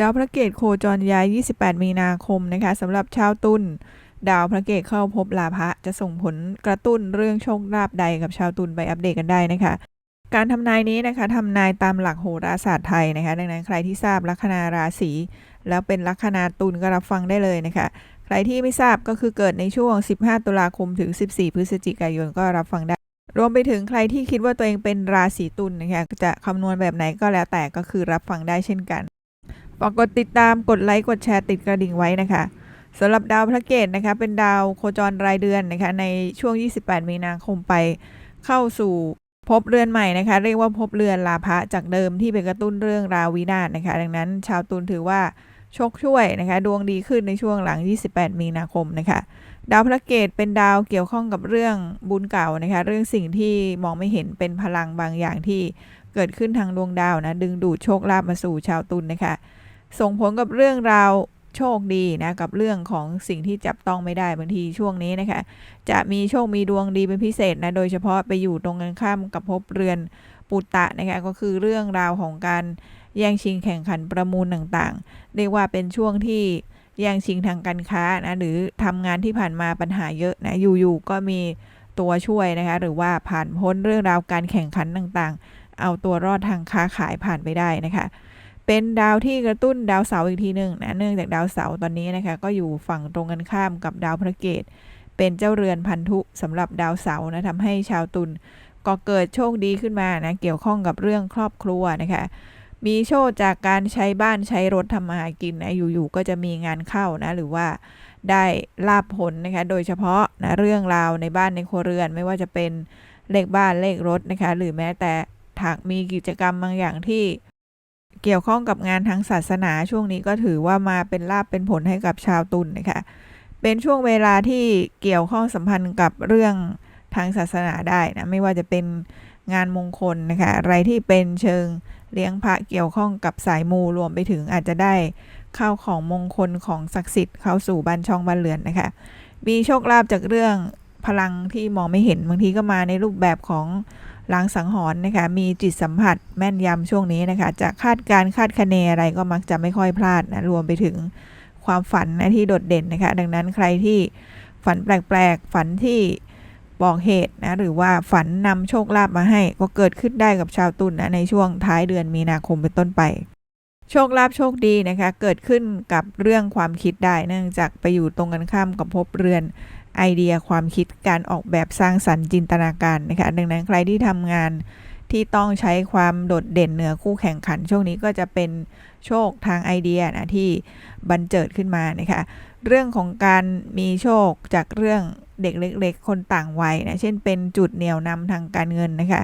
ดาวพระเกตโคจรย้าย 28 มีนาคมนะคะสำหรับชาวตุลดาวพระเกตเข้าพบลาภะจะส่งผลกระตุ้นเรื่องโชคลาภใดกับชาวตุลไปอัปเดตกันได้นะคะ การทำนายนี้นะคะทำนายตามหลักโหราศาสตร์ไทยนะคะ ดังนั้นใครที่ทราบลัคนาราศีแล้วเป็นลัคนาตุลก็รับฟังได้เลยนะคะ ใครที่ไม่ทราบก็คือเกิดในช่วง 15 ตุลาคมถึง 14 พฤศจิกายนก็รับฟังได้ รวมไปถึงใครที่คิดว่าตัวเองเป็นราศีตุลนะคะจะคำนวณแบบไหนก็แล้วแต่ก็คือรับฟังได้เช่นกัน ฝากกดติดตามกดไลค์กดแชร์ติดกระดิ่งไว้นะคะสำหรับดาวพระเกตนะคะ เป็นดาวโคจรรายเดือนนะคะ ในช่วง 28 มีนาคมไปเข้าสู่ภพเรือนใหม่นะคะ เรียกว่าภพเรือนลาภะจากเดิมที่ไปกระตุ้นเรื่องราววินาศนะคะ ดังนั้นชาวตุลถือว่าโชคช่วยนะคะ ดวงดีขึ้นในช่วงหลัง 28 มีนาคมนะคะ ดาวพระเกตเป็นดาวเกี่ยวข้องกับเรื่องบุญเก่านะคะ เรื่องสิ่งที่มองไม่เห็นเป็นพลังบางอย่างที่เกิดขึ้นทางดวงดาวนะ ดึงดูดโชคลาภมาสู่ชาวตุลนะคะ ส่งผลกับเรื่องราวโชคดีนะกับเรื่องของสิ่งที่จับต้องไม่ได้บางทีช่วงนี้นะคะ จะมีโชคมีดวงดีเป็นพิเศษนะโดยเฉพาะไปอยู่ตรงกันข้ามกับภพเรือนปุตตะนะคะก็คือเรื่องราวของการแย่งชิงแข่งขันประมูลต่างๆ เรียกว่าเป็นช่วงที่แย่งชิงทางการค้านะหรือทำงานที่ผ่านมาปัญหาเยอะนะอยู่ๆก็มีตัวช่วยนะคะหรือว่าผ่านพ้นเรื่องราวการแข่งขันต่างๆ เอาตัวรอดทางค้าขายผ่านไปได้นะคะ เป็นดาวที่กระตุ้นดาวเสาร์อีกทีหนึ่งนะเนื่องจากดาวเสาร์ตอนนี้นะคะก็อยู่ฝั่งตรงกันข้ามกับดาวพระเกตเป็นเจ้าเรือนพันธุสำหรับดาวเสาร์นะทำให้ชาวตุลก็เกิดโชคดีขึ้นมานะเกี่ยวข้องกับเรื่องครอบครัวนะคะมีโชคจากการใช้บ้านใช้รถทำมาหากินนะอยู่ๆก็จะมีงานเข้านะหรือว่าได้ลาบผลนะคะโดยเฉพาะนะเรื่องราวในบ้านในครัวเรือน ไม่ว่าจะเป็นเลขบ้านเลขรถนะคะหรือแม้แต่หากมีกิจกรรมบางอย่างที่ เกี่ยวข้องกับงานทางศาสนาช่วงนี้ก็ถือว่ามาเป็นลาบเป็นผลให้กับชาวตุลนนะคะเป็นช่วงเวลาที่เกี่ยวข้องสัมพันธ์กับเรื่องทางศาสนาได้นะไม่ว่าจะเป็นงานมงคลนะคะอะไรที่เป็นเชิงเลี้ยงพระเกี่ยวข้องกับสายมูรวมไปถึงอาจจะได้ข้าวของมงคลของศักดิ์สิทธิ์เข้าสู่บ้านช่องบ้านเรือนนะคะมีโชคลาภจากเรื่องพลังที่มองไม่เห็นบางทีก็มาในรูปแบบของ ลางสังหรณ์นะคะ มีจิตสัมผัสแม่นยำช่วงนี้นะคะ จะคาดการคาดคะเนอะไรก็มักจะไม่ค่อยพลาดนะ รวมไปถึงความฝันนะที่โดดเด่นนะคะ ดังนั้นใครที่ฝันแปลกๆ ฝันที่บอกเหตุนะ หรือว่าฝันนำโชคลาภมาให้ ก็เกิดขึ้นได้กับชาวตุลนนะ ในช่วงท้ายเดือนมีนาคมเป็นต้นไป โชคลาภโชคดีนะคะ เกิดขึ้นกับเรื่องความคิดได้ เนื่องจากไปอยู่ตรงกันข้ามกับภพเรือน ไอเดียความคิดการออกแบบสร้างสรรค์จินตนาการนะคะดังนั้นใครที่ทำงานที่ต้องใช้ความโดดเด่นเหนือคู่แข่งขัน ช่วงนี้ก็จะเป็นโชคทางไอเดียนะที่บันเจิดขึ้นมานะคะเรื่องของการมีโชคจากเรื่องเด็กเล็ก ๆ คนต่างวัยนะเช่นเป็นจุดเหนี่ยวนำทางการเงินนะคะ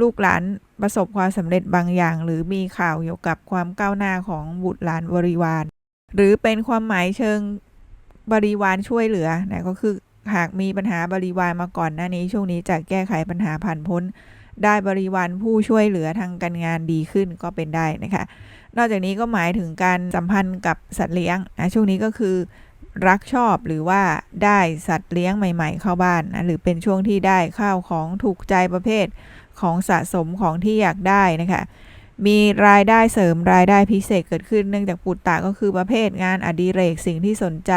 ลูกหลานประสบความสำเร็จบางอย่าง หรือมีข่าวเกี่ยวกับความก้าวหน้าของบุตรหลานบริวาร หรือเป็นความหมายเชิงบริวารช่วยเหลือนะก็คือ หากมีปัญหาบริวารมาก่อนหน้านี้ช่วงนี้จะแก้ไขปัญหาผ่านพ้น ได้บริวารผู้ช่วยเหลือทางการงานดีขึ้นก็เป็นได้นะคะ นอกจากนี้ก็หมายถึงการสัมพันธ์กับสัตว์เลี้ยงนะช่วงนี้ก็คือรักชอบหรือว่าได้สัตว์เลี้ยงใหม่ ๆ เข้าบ้านนะหรือเป็นช่วงที่ได้ข้าวของถูกใจประเภทของสะสมของที่อยากได้นะคะมีรายได้เสริมรายได้พิเศษเกิดขึ้นเนื่องจากปุตตะก็คือประเภทงานอดิเรกสิ่งที่สนใจ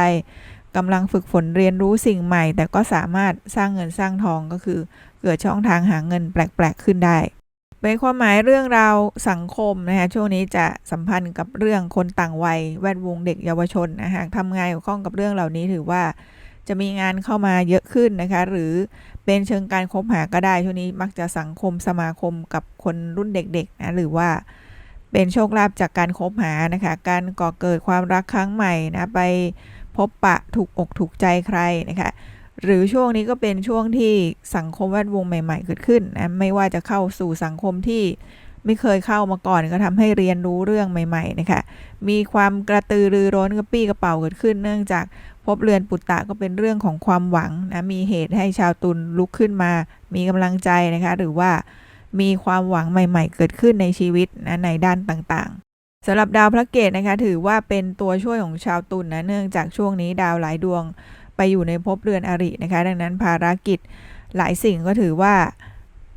กำลังฝึกฝนเรียนรู้สิ่งใหม่ แต่ก็สามารถสร้างเงินสร้างทองก็คือ เกิดช่องทางหาเงินแปลก ๆ ขึ้นได้เป็นความหมายเรื่องราวสังคมนะคะช่วงนี้จะสัมพันธ์กับเรื่องคนต่างวัยแวดวงเด็กเยาวชนนะหากทำงานเกี่ยวข้องกับเรื่องเหล่านี้ถือว่าจะมีงานเข้ามาเยอะขึ้นนะคะ หรือเป็นเชิงการคบหาก็ได้ ช่วงนี้มักจะสังคมสมาคมกับคนรุ่นเด็กๆนะหรือว่าเป็นโชคลาภจากการคบหานะคะ การก่อเกิดความรักครั้งใหม่นะไป บปะถูกอกถูกใจใครนะคะหรือช่วงนี้ก็เป็นช่วงที่สังคมแวดวงใหม่ ๆ เกิดขึ้นนะไม่ว่าจะเข้าสู่สังคมที่ไม่เคยเข้ามาก่อนก็ทำให้เรียนรู้เรื่องใหม่ๆนะคะมีความกระตือรือร้นกระปี้กระเป๋าเกิดขึ้น เนื่องจากพบเรือนปุตตะก็เป็นเรื่องของความหวังนะมีเหตุให้ชาวตุลลุกขึ้นมา มีกำลังใจนะคะหรือว่ามีความหวังใหม่ ๆ เกิดขึ้นในชีวิตนะในด้านต่างๆ สำหรับดาวพระเกตนะคะถือว่าเป็นตัวช่วยของชาวตุลนนะเนื่องจากช่วงนี้ดาวหลายดวงไปอยู่ในภพเรือนอรินะคะ ดังนั้นภารกิจหลายสิ่งก็ถือว่า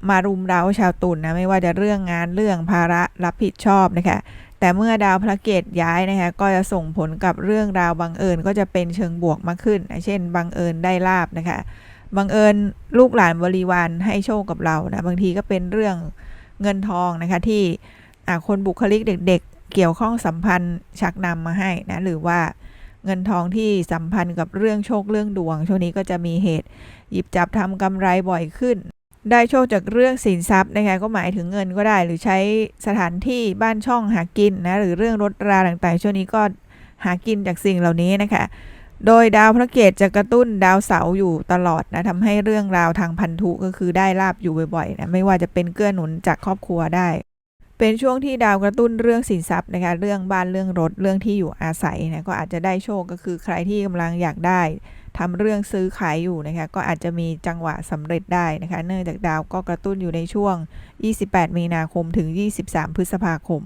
มารุมเราชาวตุลนนะไม่ว่าจะเรื่องงานเรื่องภาระรับผิดชอบนะคะ แต่เมื่อดาวพระเกตย้ายนะคะก็จะส่งผลกับเรื่องราวบังเอิญก็จะเป็นเชิงบวกมากขึ้นนะเช่นบังเอิญได้ลาบนะคะบังเอิญลูกหลานบริวารให้โชคกับเรานะบางทีก็เป็นเรื่องเงินทองนะคะที่คนบุคลิกเด็ก เกี่ยวข้องสัมพันธ์ชักนำมาให้นะหรือว่าเงินทองที่สัมพันธ์กับเรื่องโชคเรื่องดวง ช่วงนี้ก็จะมีเหตุหยิบจับทำกำไรบ่อยขึ้น ได้โชคจากเรื่องสินทรัพย์นะคะก็หมายถึงเงินก็ได้ หรือใช้สถานที่บ้านช่องหากินนะหรือเรื่องรถราต่างๆ ช่วงนี้ก็หากินจากสิ่งเหล่านี้นะคะ โดยดาวพระเกตจะกระตุ้นดาวเสาอยู่ตลอดนะทำให้เรื่องราวทางพันธุก็คือได้ลาบอยู่บ่อยๆนะไม่ว่าจะเป็นเกื้อหนุนจากครอบครัวได้ เป็นช่วงที่ดาวกระตุ้นเรื่องสินทรัพย์นะคะเรื่องบ้านเรื่องรถเรื่องที่อยู่อาศัยนะก็อาจจะได้โชคก็คือใครที่กำลังอยากได้ทำเรื่องซื้อขายอยู่นะคะก็อาจจะมีจังหวะสำเร็จได้นะคะ เนื่องจากดาวก็กระตุ้นอยู่ในช่วง 28 มีนาคมถึง 23 พฤษภาคม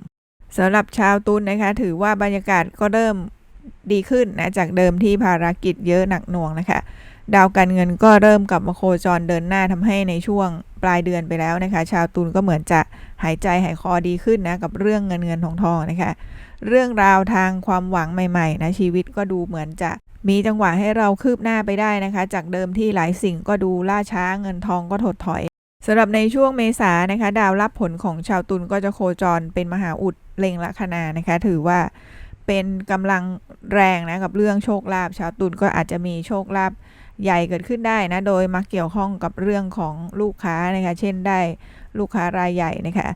สำหรับชาวตุลนนะคะถือว่าบรรยากาศก็เริ่มดีขึ้นนะจากเดิมที่ภารกิจเยอะหนักหน่วงนะคะ ดาวการเงินก็เริ่มกลับมาโคจรเดินหน้าทำให้ในช่วงปลายเดือนไปแล้วนะคะ ชาวตุลก็เหมือนจะหายใจหายคอดีขึ้นนะกับเรื่องเงินเงินทองทองนะคะ เรื่องราวทางความหวังใหม่ๆนะชีวิตก็ดูเหมือนจะมีจังหวะให้เราคืบหน้าไปได้นะคะ จากเดิมที่หลายสิ่งก็ดูล่าช้าเงินทองก็ถดถอยสำหรับในช่วงเมษานะคะ ดาวรับผลของชาวตุลก็จะโคจรเป็นมหาอุดเล็งลัคนานะคะ ถือว่าเป็นกำลังแรงนะกับเรื่องโชคลาภชาวตุลก็อาจจะมีโชคลาภ ใหญ่เกิดขึ้นได้นะ โดยมักเกี่ยวข้องกับเรื่องของลูกค้านะคะ เช่นได้ลูกค้ารายใหญ่นะคะ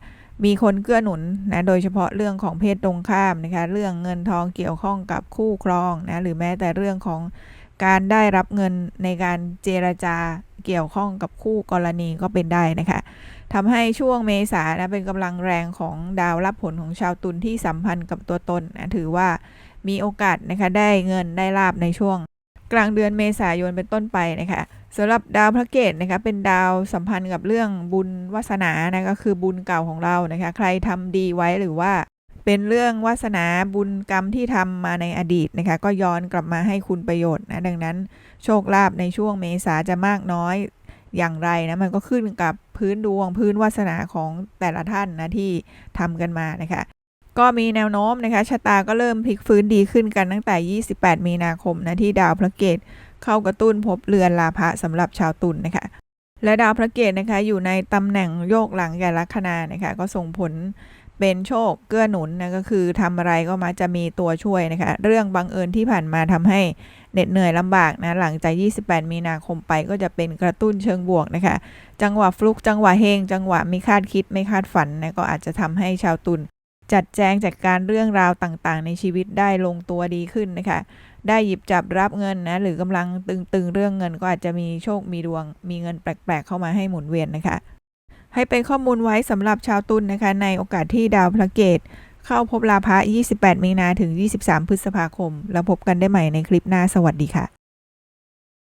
มีคนเกื้อหนุนนะ โดยเฉพาะเรื่องของเพศตรงข้ามนะคะ เรื่องเงินทองเกี่ยวข้องกับคู่ครองนะ หรือแม้แต่เรื่องของการได้รับเงินในการเจรจาเกี่ยวข้องกับคู่กรณีก็เป็นได้นะคะทำให้ช่วงเมษานะเป็นกำลังแรงของดาวรับผลของชาวตุลที่สัมพันธ์กับตัวตนนะถือว่ามีโอกาสนะคะได้เงินได้ลาบในช่วง กลางเดือนเมษายนเป็นต้นไปนะคะสำหรับดาวพระเกตนะคะเป็นดาวสัมพันธ์กับเรื่องบุญวาสนานะก็คือบุญเก่าของเรานะคะใครทำดีไว้หรือว่าเป็นเรื่องวาสนาบุญกรรมที่ทำมาในอดีตนะคะก็ย้อนกลับมาให้คุณประโยชน์นะดังนั้นโชคลาภในช่วงเมษาจะมากน้อยอย่างไรนะมันก็ขึ้นกับพื้นดวงพื้นวาสนาของแต่ละท่านนะที่ทำกันมานะคะ ก็มีแนวโน้มนะคะชะตาก็เริ่มพลิกฟื้นดีขึ้นกันตั้งแต่ 28 มีนาคมนะที่ดาวพระเกตเข้ากระตุ้นพบเรือนลาภะสำหรับชาวตุลนนะคะและดาวพระเกตนะคะอยู่ในตำแหน่งโยกหลังแก่ลัคนานะคะก็ส่งผลเป็นโชคเกื้อหนุนนะก็คือทำอะไรก็มาจะมีตัวช่วยนะคะเรื่องบังเอิญที่ผ่านมาทำให้เหน็ดเหนื่อยลำบากนะหลังจาก 28 มีนาคมไปก็จะเป็นกระตุ้นเชิงบวกนะคะ จังหวะฟลุกจังหวะเฮงจังหวะไม่คาดคิดไม่คาดฝันนะก็อาจจะทำให้ชาวตุล จัดแจงจัดการเรื่องราวต่างๆ ในชีวิตได้ลงตัวดีขึ้นนะคะ ได้หยิบจับรับเงินนะ หรือกำลังตึงๆเรื่องเงินก็อาจจะมีโชคมีดวง มีเงินแปลกๆ เข้ามาให้หมุนเวียนนะคะ ให้เป็นข้อมูลไว้สำหรับชาวตุลนนะคะ ในโอกาสที่ดาวพระเกตเข้าพบลาภะ28 มีนาถึง 23 พฤษภาคม แล้วพบกันได้ใหม่ในคลิปหน้า สวัสดีค่ะ